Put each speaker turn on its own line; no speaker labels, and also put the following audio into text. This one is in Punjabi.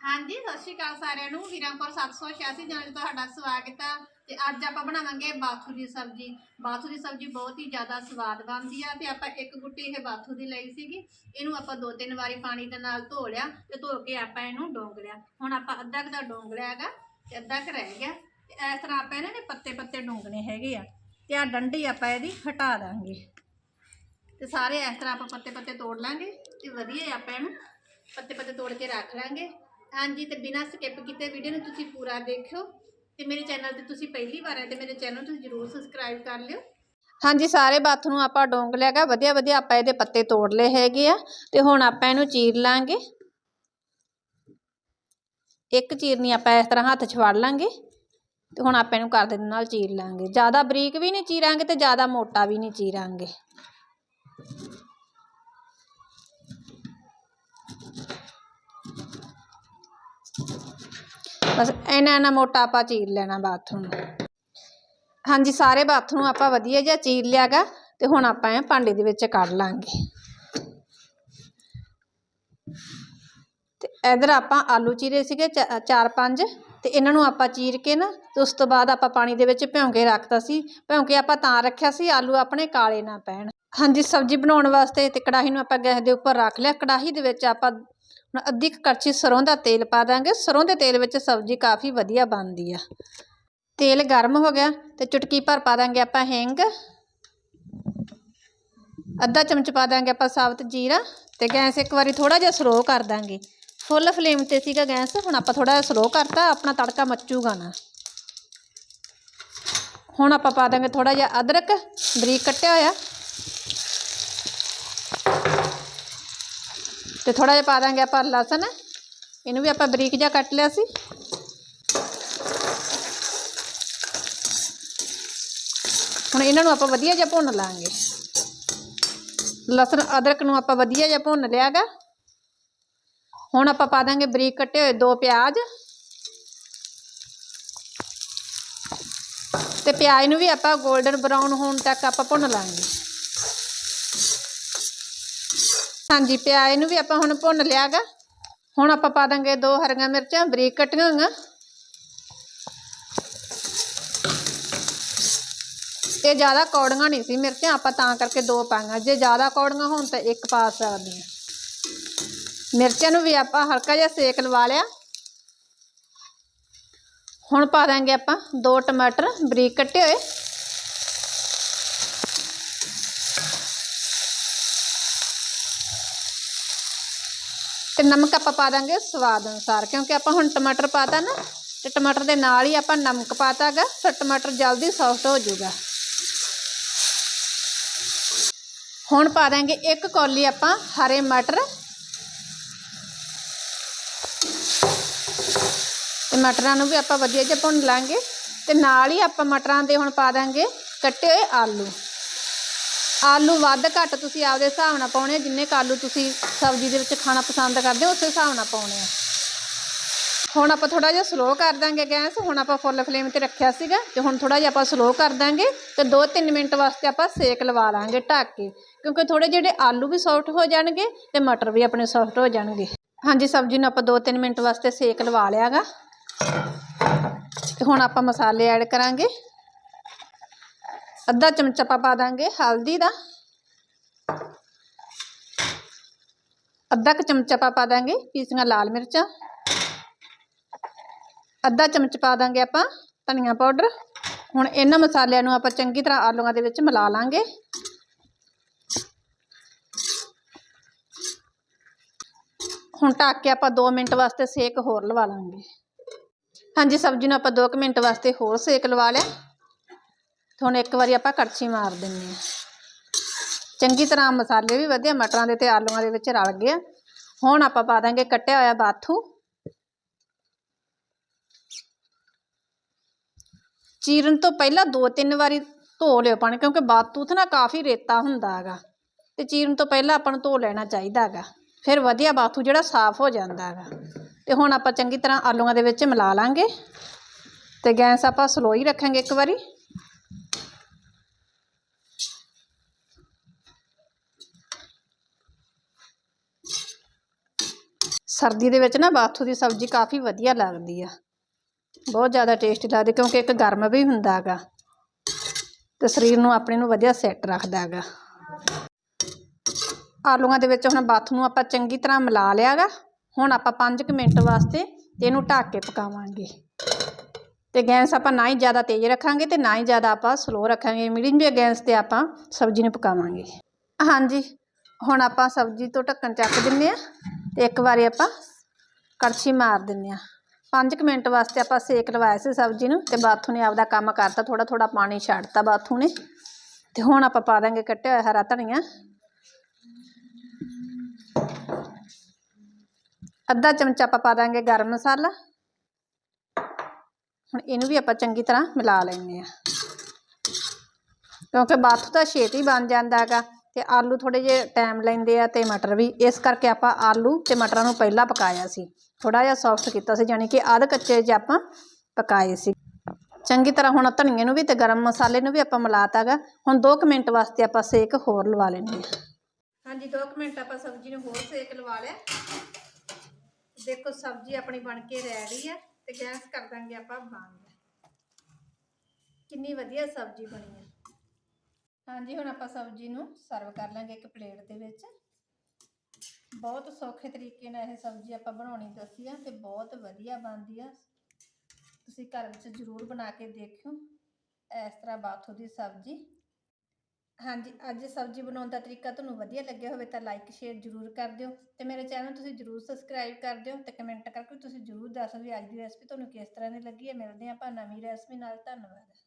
ਹਾਂਜੀ, ਸਤਿ ਸ਼੍ਰੀ ਅਕਾਲ ਸਾਰਿਆਂ ਨੂੰ। ਵੀਰਾਂਪੁਰ 786 ਜਨਾਂ ਦਾ ਤੁਹਾਡਾ ਸਵਾਗਤ ਆ ਤੇ ਅੱਜ ਆਪਾਂ ਬਣਾਵਾਂਗੇ ਬਾਥੂ ਦੀ ਸਬਜ਼ੀ। ਬਾਥੂ ਦੀ ਸਬਜ਼ੀ ਬਹੁਤ ਹੀ ਜ਼ਿਆਦਾ ਸਵਾਦ ਬਣਦੀ ਆ ਤੇ ਆਪਾਂ ਇੱਕ ਗੁੱਟੀ ਇਹ ਬਾਥੂ ਦੀ ਲਈ ਸੀਗੀ। ਇਹਨੂੰ ਆਪਾਂ ਦੋ ਤਿੰਨ ਵਾਰੀ ਪਾਣੀ ਦੇ ਨਾਲ ਧੋ ਲਿਆ ਤੇ ਧੋ ਕੇ ਆਪਾਂ ਇਹਨੂੰ ਡੋਂਗ ਲਿਆ। ਹੁਣ ਆਪਾਂ ਅੱਧਾ ਕੁ ਦਾ ਡੋਂਗ ਲਿਆ ਹੈਗਾ ਤੇ ਅੱਧਾ ਕੁ ਰਹਿ ਗਿਆ। ਤੇ ਇਸ ਤਰ੍ਹਾਂ ਆਪਾਂ ਇਹਨਾਂ ਦੇ ਪੱਤੇ ਪੱਤੇ ਡੋਂਗਣੇ ਹੈਗੇ ਆ ਤੇ ਆ ਡੰਡੀ ਆਪਾਂ ਇਹਦੀ ਹਟਾ ਦਾਂਗੇ। ਤੇ ਸਾਰੇ ਇਸ ਤਰ੍ਹਾਂ ਆਪਾਂ ਪੱਤੇ ਪੱਤੇ ਤੋੜ ਲਾਂਗੇ ਤੇ ਵਧੀਆ ਆਪਾਂ ਇਹਨੂੰ ਪੱਤੇ ਪੱਤੇ ਤੋੜ ਕੇ ਰੱਖ ਲਾਂਗੇ। ਹਾਂਜੀ, ਤੇ ਬਿਨਾਂ ਸਕਿਪ ਕੀਤੇ ਵੀਡੀਓ ਨੂੰ ਤੁਸੀਂ ਪੂਰਾ ਦੇਖਿਓ ਤੇ ਮੇਰੇ ਚੈਨਲ ਤੇ ਤੁਸੀਂ ਪਹਿਲੀ ਵਾਰ ਆਏ ਤੇ ਮੇਰੇ ਚੈਨਲ ਨੂੰ ਤੁਸੀਂ ਜਰੂਰ ਸਬਸਕ੍ਰਾਈਬ ਕਰ ਲਿਓ। ਹਾਂਜੀ, ਸਾਰੇ ਬਾਥ ਨੂੰ ਆਪਾਂ ਡੋਂਗ ਲਿਆ ਗਾ, ਵਧੀਆ ਵਧੀਆ ਆਪਾਂ ਇਹਦੇ ਪੱਤੇ ਤੋੜ ਲਏ ਹੈਗੇ ਆ ਤੇ ਹੁਣ ਆਪਾਂ ਇਹਨੂੰ ਚੀਰ ਲਾਂਗੇ। ਇੱਕ ਚੀਰਨੀ ਆਪਾਂ ਇਸ ਤਰ੍ਹਾਂ ਹੱਥ 'ਚ ਫੜ ਲਾਂਗੇ ਤੇ ਹੁਣ ਆਪਾਂ ਇਹਨੂੰ ਕਰਦੇ ਦੇ ਨਾਲ ਚੀਰ ਲਾਂਗੇ। ਜ਼ਿਆਦਾ ਬਰੀਕ ਵੀ ਨਹੀਂ ਚੀਰਾਂਗੇ ਤੇ ਜ਼ਿਆਦਾ ਮੋਟਾ ਵੀ ਨਹੀਂ ਚੀਰਾਂਗੇ। ਬਸ ਇਹਨਾਂ ਇਹਨਾਂ ਮੋਟਾ ਆਪਾਂ ਚੀਰ ਲੈਣਾ ਬਾਥਰੂਮ। ਹਾਂਜੀ, ਸਾਰੇ ਬਾਥਰੂਮ ਆਪਾਂ ਵਧੀਆ ਜਿਹਾ ਚੀਰ ਲਿਆਗਾ ਤੇ ਹੁਣ ਆਪਾਂ ਇਹ ਭਾਂਡੇ ਦੇ ਵਿੱਚ ਕੱਢ ਲਾਂਗੇ। ਤੇ ਇਧਰ ਆਪਾਂ ਆਲੂ ਚੀਰੇ ਸੀਗੇ ਚਾ- ਚਾਰ ਪੰਜ ਤੇ ਇਹਨਾਂ ਨੂੰ ਆਪਾਂ ਚੀਰ ਕੇ ਨਾ ਤੇ ਉਸ ਤੋਂ ਬਾਅਦ ਆਪਾਂ ਪਾਣੀ ਦੇ ਵਿੱਚ ਭਿਉਂ ਕੇ ਰੱਖਤਾ ਸੀ। ਭਿਉਂ ਕੇ ਆਪਾਂ ਤਾਂ ਰੱਖਿਆ ਸੀ, ਆਲੂ ਆਪਣੇ ਕਾਲੇ ਨਾ ਪੈਣ। ਹਾਂਜੀ, ਸਬਜ਼ੀ ਬਣਾਉਣ ਵਾਸਤੇ ਤੇ ਕੜਾਹੀ ਨੂੰ ਆਪਾਂ ਗੈਸ ਦੇ ਉੱਪਰ ਰੱਖ ਲਿਆ। ਕੜਾਹੀ ਦੇ ਵਿੱਚ ਆਪਾਂ ਹੁਣ ਅੱਧੀ ਕੁ ਕੜਛੀ ਸਰੋਂ ਦਾ ਤੇਲ ਪਾ ਦਾਂਗੇ। ਸਰੋਂ ਦੇ ਤੇਲ ਵਿੱਚ ਸਬਜ਼ੀ ਕਾਫੀ ਵਧੀਆ ਬਣਦੀ ਆ। ਤੇਲ ਗਰਮ ਹੋ ਗਿਆ ਤੇ ਚੁਟਕੀ ਭਰ ਪਾ ਦਾਂਗੇ ਆਪਾਂ ਹਿੰਗ। ਅੱਧਾ ਚਮਚ ਪਾ ਦਾਂਗੇ ਆਪਾਂ ਸਾਬਤ ਜੀਰਾ ਤੇ ਗੈਸ ਇੱਕ ਵਾਰੀ ਥੋੜਾ ਜਿਹਾ ਸਲੋ ਕਰ ਦਾਂਗੇ। ਫੁੱਲ ਫਲੇਮ ਤੇ ਸੀਗਾ ਗੈਸ, ਹੁਣ ਆਪਾਂ ਥੋੜਾ ਜਿਹਾ ਸਲੋ ਕਰਤਾ, ਆਪਣਾ ਤੜਕਾ ਮੱਚੂਗਾ ਨਾ। ਹੁਣ ਆਪਾਂ ਪਾ ਦਾਂਗੇ ਥੋੜਾ ਜਿਹਾ ਅਦਰਕ, ਬਰੀਕ ਕੱਟਿਆ ਹੋਇਆ। ਤੇ ਥੋੜਾ ਜਿਹਾ ਪਾ ਦਾਂਗੇ ਆਪਾਂ ਲਸਣ। ਇਹਨੂੰ ਵੀ ਆਪਾਂ ਬਰੀਕ ਜਿਹਾ ਕੱਟ ਲਿਆ ਸੀ। ਹੁਣ ਇਹਨਾਂ ਨੂੰ ਆਪਾਂ ਵਧੀਆ ਜਿਹਾ ਭੁੰਨ ਲਾਂਗੇ। ਲਸਣ, ਅਦਰਕ ਨੂੰ ਆਪਾਂ ਵਧੀਆ ਜਿਹਾ ਭੁੰਨ ਲਿਆਗਾ। ਹੁਣ ਆਪਾਂ ਪਾ ਦਾਂਗੇ ਬਰੀਕ ਕੱਟੇ ਹੋਏ ਦੋ ਪਿਆਜ਼। ਤੇ ਪਿਆਜ਼ ਨੂੰ ਵੀ ਆਪਾਂ 골ਡਨ ਬਰਾਊਨ ਹੋਣ ਤੱਕ ਆਪਾਂ ਭੁੰਨ ਲਾਂਗੇ। ਹਾਂਜੀ ਪਿਆਜ਼ ਨੂੰ ਵੀ ਆਪਾਂ ਹੁਣ ਭੁੰਨ ਲਿਆਗਾ। ਹੁਣ ਆਪਾਂ ਪਾ ਦਾਂਗੇ ਦੋ ਹਰੀਆਂ ਮਿਰਚਾਂ, ਬਰੀਕ ਕੱਟੀਆਂ ਹੋਈਆਂ। ਇਹ ਜ਼ਿਆਦਾ ਕੌੜੀਆਂ ਨਹੀਂ ਸੀ ਮਿਰਚਾਂ, ਆਪਾਂ ਤਾਂ ਕਰਕੇ ਦੋ ਪਾਈਆਂ। ਜੇ ਜ਼ਿਆਦਾ ਕੌੜੀਆਂ ਹੋਣ ਤਾਂ ਇੱਕ ਪਾ ਸਕਦੇ ਹਾਂ। ਮਿਰਚਾਂ ਨੂੰ ਵੀ ਆਪਾਂ ਹਲਕਾ ਜਿਹਾ ਸੇਕ ਲਵਾ ਲਿਆ। ਹੁਣ ਪਾ ਦਾਂਗੇ ਆਪਾਂ ਦੋ ਟਮਾਟਰ ਬਰੀਕ ਕੱਟੇ ਹੋਏ। ਨਮਕ ਆਪਾਂ ਪਾ ਦਾਂਗੇ ਸਵਾਦ ਅਨੁਸਾਰ, ਕਿਉਂਕਿ ਆਪਾਂ ਹੁਣ ਟਮਾਟਰ ਪਾਤਾ ਨਾ, ਤੇ ਟਮਾਟਰ ਦੇ ਨਾਲ ਹੀ ਆਪਾਂ ਨਮਕ ਪਾਤਾਗਾ ਫਿਰ ਟਮਾਟਰ ਜਲਦੀ ਸੌਫਟ ਹੋ ਜਾਊਗਾ ਹੁਣ ਪਾ ਦਾਂਗੇ ਇੱਕ ਕੌਲੀ ਆਪਾਂ ਹਰੇ ਮਟਰ। ਤੇ ਮਟਰਾਂ ਨੂੰ ਵੀ ਆਪਾਂ ਵਧੀਆ ਜਿਹਾ ਭੁੰਨ ਲਾਂਗੇ, ਤੇ ਨਾਲ ਹੀ ਆਪਾਂ ਮਟਰਾਂ ਦੇ ਹੁਣ ਪਾ ਦਾਂਗੇ ਕੱਟੇ ਹੋਏ ਆਲੂ। ਆਲੂ ਵੱਧ ਘੱਟ ਤੁਸੀਂ ਆਪਦੇ ਹਿਸਾਬ ਨਾਲ ਪਾਉਣੇ ਜਿੰਨੇ ਕੁ ਆਲੂ ਤੁਸੀਂ ਸਬਜ਼ੀ ਦੇ ਵਿੱਚ ਖਾਣਾ ਪਸੰਦ ਕਰਦੇ ਹੋ, ਉਸੇ ਹਿਸਾਬ ਨਾਲ ਪਾਉਣੇ ਆ। ਹੁਣ ਆਪਾਂ ਥੋੜਾ ਜਿਹਾ ਸਲੋ ਕਰ ਦਾਂਗੇ ਗੈਸ, ਹੁਣ ਆਪਾਂ ਫੁੱਲ ਫਲੇਮ ਤੇ ਰੱਖਿਆ ਸੀਗਾ, ਤੇ ਹੁਣ ਥੋੜਾ ਜਿਹਾ ਆਪਾਂ ਸਲੋ ਕਰ ਦਾਂਗੇ, ਤੇ 2-3 ਮਿੰਟ ਵਾਸਤੇ ਆਪਾਂ ਸੇਕ ਲਵਾ ਲਾਂਗੇ ਢੱਕ ਕੇ, ਕਿਉਂਕਿ ਥੋੜੇ ਜਿਹੜੇ ਆਲੂ ਵੀ ਸੌਫਟ ਹੋ ਜਾਣਗੇ ਤੇ ਮਟਰ ਵੀ ਆਪਣੇ ਸੌਫਟ ਹੋ ਜਾਣਗੇ। ਹਾਂਜੀ, ਸਬਜ਼ੀ ਨੂੰ ਆਪਾਂ 2-3 ਮਿੰਟ ਵਾਸਤੇ ਸੇਕ ਲਵਾ ਲਿਆਗਾ। ਤੇ ਹੁਣ ਆਪਾਂ ਮਸਾਲੇ ਐਡ ਕਰਾਂਗੇ। ਅੱਧਾ ਚਮਚ ਆਪਾਂ ਪਾ ਦਾਂਗੇ ਹਲਦੀ ਦਾ। ਅੱਧਾ ਕੁ ਚਮਚ ਆਪਾਂ ਪਾ ਦਾਂਗੇ ਪੀਸੀਆਂ ਲਾਲ ਮਿਰਚਾਂ। ਅੱਧਾ ਚਮਚ ਪਾ ਦਾਂਗੇ ਆਪਾਂ ਧਨੀਆ ਪਾਊਡਰ। ਹੁਣ ਇਹਨਾਂ ਮਸਾਲਿਆਂ ਨੂੰ ਆਪਾਂ ਚੰਗੀ ਤਰ੍ਹਾਂ ਆਲੂਆਂ ਦੇ ਵਿੱਚ ਮਿਲਾ ਲਾਂਗੇ। ਹੁਣ ਢੱਕ ਕੇ ਆਪਾਂ 2 ਮਿੰਟ ਵਾਸਤੇ ਸੇਕ ਹੋਰ ਲਵਾ ਲਾਂਗੇ। ਹਾਂਜੀ, ਸਬਜ਼ੀ ਨੂੰ ਆਪਾਂ 2 ਮਿੰਟ ਵਾਸਤੇ ਹੋਰ ਸੇਕ ਲਵਾ ਲਿਆ। ਹੁਣ ਇੱਕ ਵਾਰੀ ਆਪਾਂ ਕੜਛੀ ਮਾਰ ਦਿੰਨੇ ਆ ਚੰਗੀ ਤਰ੍ਹਾਂ ਮਸਾਲੇ ਵੀ ਵਧੀਆ, ਮਟਰਾਂ ਦੇ ਤੇ ਆਲੂਆਂ ਦੇ ਵਿੱਚ ਰਲ ਗਏ ਹੁਣ ਆਪਾਂ ਪਾ ਦਾਂਗੇ ਕੱਟਿਆ ਹੋਇਆ ਬਾਥੂ। ਚੀਰਨ ਤੋਂ ਪਹਿਲਾਂ ਦੋ ਤਿੰਨ ਵਾਰੀ ਧੋ ਲਿਓ ਪਾਣੀ, ਕਿਉਂਕਿ ਬਾਥੂ ਨਾ ਕਾਫੀ ਰੇਤਾ ਹੁੰਦਾ ਹੈਗਾ। ਤੇ ਚੀਰਨ ਤੋਂ ਪਹਿਲਾਂ ਆਪਾਂ ਨੂੰ ਧੋ ਲੈਣਾ ਚਾਹੀਦਾ ਹੈਗਾ। ਫਿਰ ਵਧੀਆ ਬਾਥੂ ਜਿਹੜਾ ਸਾਫ਼ ਹੋ ਜਾਂਦਾ ਹੈਗਾ। ਤੇ ਹੁਣ ਆਪਾਂ ਚੰਗੀ ਤਰ੍ਹਾਂ ਆਲੂਆਂ ਦੇ ਵਿੱਚ ਮਿਲਾ ਲਾਂਗੇ। ਤੇ ਗੈਸ ਆਪਾਂ ਸਲੋ ਹੀ ਰੱਖਾਂਗੇ ਇੱਕ ਵਾਰੀ। ਸਰਦੀ ਦੇ ਵਿੱਚ ਨਾ ਬਾਥੂ ਦੀ ਸਬਜ਼ੀ ਕਾਫੀ ਵਧੀਆ ਲੱਗਦੀ ਆ। ਬਹੁਤ ਜ਼ਿਆਦਾ ਟੇਸਟੀ ਲੱਗਦੀ ਕਿਉਂਕਿ ਇੱਕ ਗਰਮ ਵੀ ਹੁੰਦਾ ਹੈਗਾ ਤੇ ਸਰੀਰ ਨੂੰ ਆਪਣੇ ਨੂੰ ਵਧੀਆ ਸੈੱਟ ਰੱਖਦਾ ਹੈਗਾ ਆਲੂਆਂ ਦੇ ਵਿੱਚ ਹੁਣ ਬਾਥੂ ਨੂੰ ਆਪਾਂ ਚੰਗੀ ਤਰ੍ਹਾਂ ਮਿਲਾ ਲਿਆ ਗਾ। ਹੁਣ ਆਪਾਂ 5 ਮਿੰਟ ਵਾਸਤੇ ਇਹਨੂੰ ਢੱਕ ਕੇ ਪਕਾਵਾਂਗੇ। ਤੇ ਗੈਸ ਆਪਾਂ ਨਾ ਹੀ ਜ਼ਿਆਦਾ ਤੇਜ਼ ਰੱਖਾਂਗੇ ਤੇ ਨਾ ਹੀ ਜ਼ਿਆਦਾ ਆਪਾਂ ਸਲੋ ਰੱਖਾਂਗੇ। ਮੀਡੀਅਮ ਜਿਹੇ ਗੈਸ ਤੇ ਆਪਾਂ ਸਬਜ਼ੀ ਨੂੰ ਪਕਾਵਾਂਗੇ। ਹਾਂਜੀ, ਹੁਣ ਆਪਾਂ ਸਬਜ਼ੀ ਤੋਂ ਢੱਕਣ ਚੱਕ ਦਿੰਨੇ ਆ ਇੱਕ ਵਾਰੀ ਆਪਾਂ ਕੜਛੀ ਮਾਰ ਦਿੰਨੇ ਆ 5 ਮਿੰਟ ਵਾਸਤੇ ਆਪਾਂ ਸੇਕ ਲਵਾਇਆ ਸੀ ਸਬਜ਼ੀ ਨੂੰ ਤੇ ਬਾਥੂ ਨੇ ਆਪਦਾ ਕੰਮ ਕਰਤਾ ਥੋੜਾ ਥੋੜਾ ਪਾਣੀ ਛੱਡਤਾ ਬਾਥੂ ਨੇ। ਤੇ ਹੁਣ ਆਪਾਂ ਪਾ ਦਾਂਗੇ ਕੱਟਿਆ ਹੋਇਆ ਹਰਾ ਧਨੀਆ। ਅੱਧਾ ਚਮਚਾ ਆਪਾਂ ਪਾ ਦਾਂਗੇ ਗਰਮ ਮਸਾਲਾ। ਹੁਣ ਇਹਨੂੰ ਵੀ ਆਪਾਂ ਚੰਗੀ ਤਰ੍ਹਾਂ ਮਿਲਾ ਲੈਂਦੇ ਆ ਕਿਉਂਕਿ ਬਾਥੂ ਤਾਂ ਛੇਤੀ ਬਣ ਜਾਂਦਾ ਹੈਗਾ। ਅਤੇ ਆਲੂ ਥੋੜ੍ਹੇ ਜਿਹੇ ਟਾਈਮ ਲੈਂਦੇ ਆ ਅਤੇ ਮਟਰ ਵੀ। ਇਸ ਕਰਕੇ ਆਪਾਂ ਆਲੂ ਅਤੇ ਮਟਰਾਂ ਨੂੰ ਪਹਿਲਾਂ ਪਕਾਇਆ ਸੀ। ਥੋੜ੍ਹਾ ਜਿਹਾ ਸੋਫਟ ਕੀਤਾ ਸੀ ਯਾਨੀ ਕਿ ਅੱਧ ਕੱਚੇ ਜਿਹੇ ਆਪਾਂ ਪਕਾਏ ਸੀ। ਚੰਗੀ ਤਰ੍ਹਾਂ ਹੁਣ ਧਨੀਏ ਨੂੰ ਵੀ ਅਤੇ ਗਰਮ ਮਸਾਲੇ ਨੂੰ ਵੀ ਆਪਾਂ ਮਿਲਾਤਾ ਗਾ ਹੁਣ 2 ਮਿੰਟ ਵਾਸਤੇ ਆਪਾਂ ਸੇਕ ਹੋਰ ਲਵਾ ਲੈਂਦੇ ਆ। ਹਾਂਜੀ 2 ਮਿੰਟ ਆਪਾਂ ਸਬਜ਼ੀ ਨੂੰ ਹੋਰ ਸੇਕ ਲਵਾ ਲਿਆ। ਦੇਖੋ, ਸਬਜ਼ੀ ਆਪਣੀ ਬਣ ਕੇ ਰੈਡੀ ਆ ਤੇ ਗੈਸ ਕਰ ਦਾਂਗੇ ਆਪਾਂ ਬੰਦ। ਕਿੰਨੀ ਵਧੀਆ ਸਬਜ਼ੀ ਬਣੀ ਹੈ ਹਾਂਜੀ, ਹੁਣ ਆਪਾਂ ਸਬਜ਼ੀ ਨੂੰ ਸਰਵ ਕਰ ਲਾਂਗੇ ਇੱਕ ਪਲੇਟ ਦੇ ਵਿੱਚ। ਬਹੁਤ ਸੌਖੇ ਤਰੀਕੇ ਨਾਲ ਇਹ ਸਬਜ਼ੀ ਆਪਾਂ ਬਣਾਉਣੀ ਦੱਸੀ ਆ ਤੇ ਬਹੁਤ ਵਧੀਆ ਬਣਦੀ ਆ। ਤੁਸੀਂ ਘਰ ਵਿੱਚ ਜ਼ਰੂਰ ਬਣਾ ਕੇ ਦੇਖਿਓ ਇਸ ਤਰ੍ਹਾਂ ਬਾਥੂ ਦੀ ਸਬਜ਼ੀ। ਹਾਂਜੀ, ਅੱਜ ਸਬਜ਼ੀ ਬਣਾਉਣ ਦਾ ਤਰੀਕਾ ਤੁਹਾਨੂੰ ਵਧੀਆ ਲੱਗਿਆ ਹੋਵੇ ਤਾਂ ਲਾਈਕ ਸ਼ੇਅਰ ਜ਼ਰੂਰ ਕਰ ਦਿਓ ਤੇ ਮੇਰੇ ਚੈਨਲ ਤੁਸੀਂ ਜ਼ਰੂਰ ਸਬਸਕ੍ਰਾਈਬ ਕਰ ਦਿਓ ਤੇ ਕਮੈਂਟ ਕਰਕੇ ਤੁਸੀਂ ਜ਼ਰੂਰ ਦੱਸ ਦਿਓ ਵੀ ਅੱਜ ਦੀ ਰੈਸਪੀ ਤੁਹਾਨੂੰ ਕਿਸ ਤਰ੍ਹਾਂ ਦੀ ਲੱਗੀ ਹੈ। ਮਿਲਦੇ ਹਾਂ ਆਪਾਂ ਨਵੀਂ ਰੈਸਪੀ ਨਾਲ। ਧੰਨਵਾਦ।